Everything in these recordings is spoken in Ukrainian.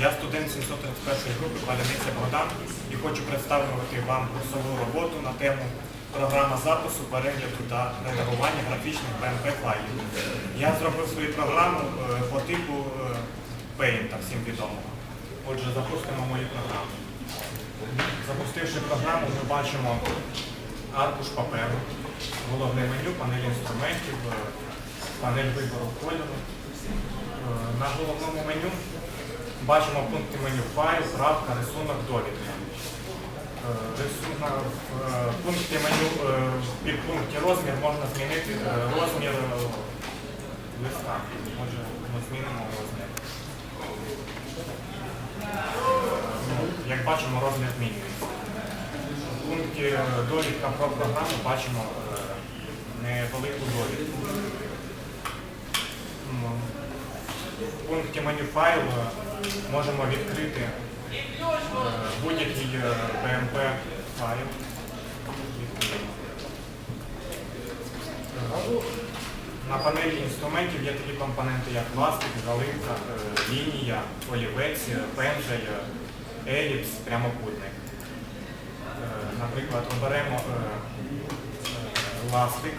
Я студент 731 групи Паляниця Богдан і хочу представити вам курсову роботу на тему програма запису, перегляду та редагування графічних PMP файлів. Я зробив свою програму е, по типу е, Paint, всім відомого. Отже, запустимо мою програму. Запустивши програму, ми бачимо аркуш паперу, головне меню, панель інструментів, е, панель вибору кольору. На головному меню бачимо пункти меню файл, правка, рисунок, довідка. Е, рисунок, в е, пункті меню е, в підпункті розмір можна змінити розмір листа. Отже, ми змінимо розмір. Ну, Як бачимо, розмір змінюється. В пункті довідка про програму бачимо невелику довідку. В пункті меню файл можемо відкрити е, будь-який е, PMP файл. На панелі інструментів є такі компоненти, як пластик, галинка, е, лінія, олівець, пензель, е, еліпс, прямокутник. Наприклад, оберемо ластик,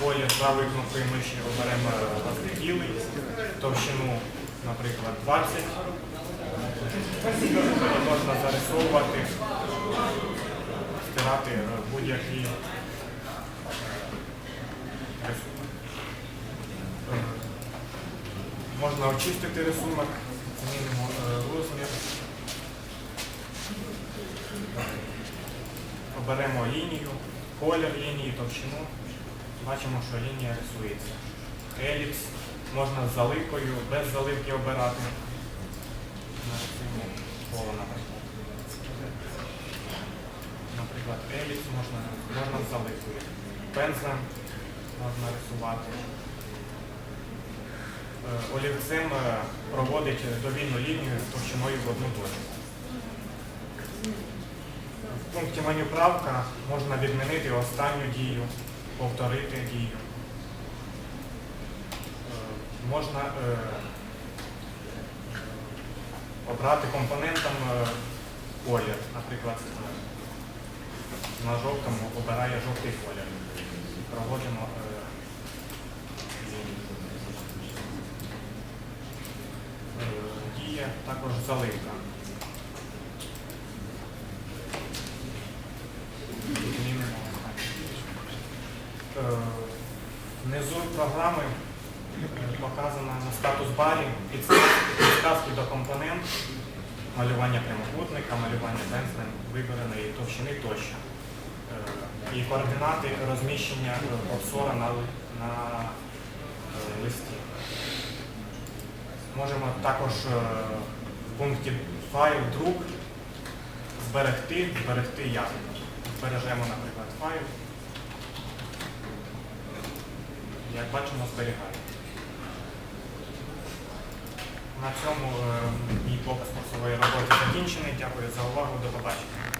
колір правої кнопкою миші оберемо е, ластикілий, товщину, наприклад, 20. Можна зарисовувати, стирати будь-які Можна очистити рисунок, змінимо е, розмір. Оберемо лінію, колір лінії, товщину. Бачимо, що лінія рисується. Еліпс можна з заливкою, без заливки обирати. Наприклад. Еліпс можна, можна з заливкою. Пензлем можна рисувати. Е, Олівцем е, проводить довільну лінію з товщиною в одну точку. В пункті меню правка можна відмінити останню дію, повторити дію. Е, Можна е, обрати компонентом е, колір. Наприклад, е, на жовтому обирає жовтий колір. Проводимо е. Е, Діє також заливка. Е, Внизу програми е, показано на статус барі підсказки до компонент, малювання прямокутника, малювання пензлем, вибраної товщини тощо. Е, І координати розміщення е, обсора на, на е, листі. Можемо також в пункті файл друк зберегти, зберегти як. Збережемо, наприклад, файл. Як бачимо, зберігає. На цьому е, мій показ курсової роботи закінчений. Дякую за увагу. До побачення.